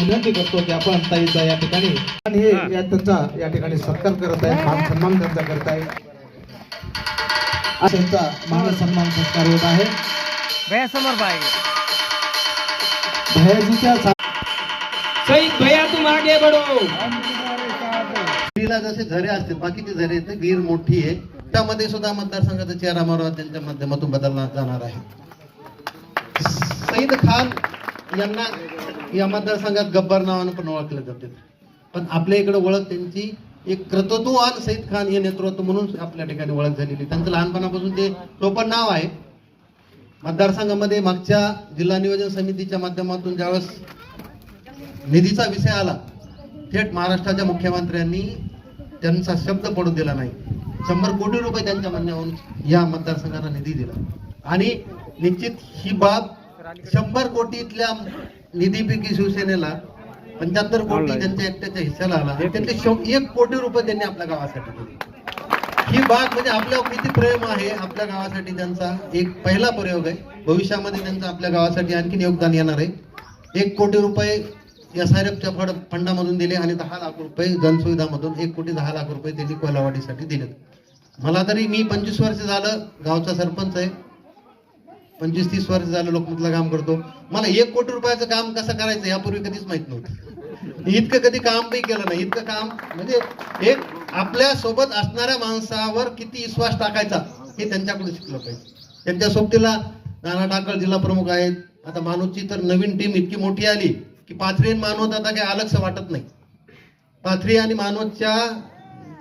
विनंती करतो की आपण ताईचा या ठिकाणी. आणि हे या त्यांचा या ठिकाणी सत्कार करत आहेत मान सन्मान त्यांचा करत आहे. त्यांचा मान सन्मान सत्कार होत आहे. भैया समोर पाहिजे भैयाजीच्या सा- सईद भैया तुम आगे बढ़ो. विहिरीला जसे झरे असते बाकीचे झरे विहीर मोठी आहे. त्यामध्ये सुद्धा मतदारसंघाचा चेहरा मारा त्यांच्या माध्यमातून बदलला जाणार आहे. सईद खान यांना या मतदारसंघात गब्बर नावानं पण ओळखले जाते पण आपल्या इकडे ओळख त्यांची एक कर्तृत्ववान सईद खान हे नेतृत्व म्हणून आपल्या ठिकाणी ओळख झालेली. त्यांचं लहानपणापासून ते टोपण नाव आहे. मतदारसंघामध्ये मागच्या जिल्हा नियोजन समितीच्या माध्यमातून ज्यावेळेस निधीचा विषय आला थेट महाराष्ट्राच्या मुख्यमंत्र्यांनी त्यांचा शब्द पडू दिला नाही. शंभर कोटी रुपये त्यांच्या म्हणण्यावरून या मतदारसंघाला निधी दिला. आणि निश्चित ही बाब शंभर कोटीतल्या निधीपैकी शिवसेनेला पंच्याहत्तर कोटी त्यांच्या एकट्याच्या हिस्स्याला आला त्यातले एक कोटी रुपये त्यांनी आपल्या गावासाठी दिले. ही बाब म्हणजे आपल्यावर किती प्रेम आहे आपल्या गावासाठी त्यांचा एक पहिला प्रयोग आहे. भविष्यामध्ये त्यांचं आपल्या गावासाठी आणखीन योगदान येणार आहे. एक कोटी रुपये एस आर एफच्या फंड फंडामधून दिले आणि दहा लाख रुपये जनसुविधामधून एक कोटी दहा लाख रुपये त्यांनी कोलावाडीसाठी दिलेत. मला तरी मी पंचवीस वर्ष झालं गावचा सरपंच आहे. पंचवीस तीस वर्ष झालं लोकमतला काम करतो. मला एक कोटी रुपयाचं काम कसं करायचं यापूर्वी कधीच माहीत नव्हतं. इतकं कधी काम बी केलं नाही. इतकं काम म्हणजे एक आपल्यासोबत असणाऱ्या माणसावर किती विश्वास टाकायचा हे त्यांच्याकडून शिकलं पाहिजे. त्यांच्या सोबतीला नाना टाकळ जिल्हा प्रमुख आहेत. आता मानूची तर नवीन टीम इतकी मोठी आली की पाथरी आणि मानवत आता काही अलगच वाटत नाही. पाथरी आणि मानवतच्या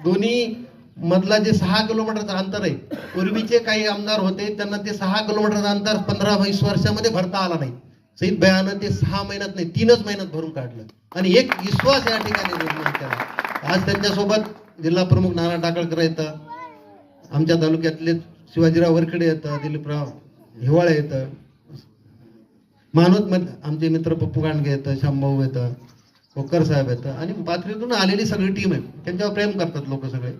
दोन्ही मधला जे सहा किलोमीटरचं अंतर आहे पूर्वीचे काही आमदार होते त्यांना ते सहा किलोमीटरचं अंतर पंधरा वीस वर्षामध्ये भरता आला नाही. सईद भयानं ते सहा महिन्यात नाही तीनच महिन्यात भरून काढलं. आणि एक विश्वास या ठिकाणी निर्माण केला. आज त्यांच्यासोबत जिल्हा प्रमुख नाना टाकळकर येतं आमच्या तालुक्यातले शिवाजीराव वरखेडे येतं दिलीपराव हिवाळे येतं मानवत आमचे मित्र पप्पू गांडगे येतं शांभाऊ येतं कोकर साहेब येतं. आणि पाथरीतून आलेली सगळी टीम आहे. त्यांच्यावर प्रेम करतात लोक सगळे.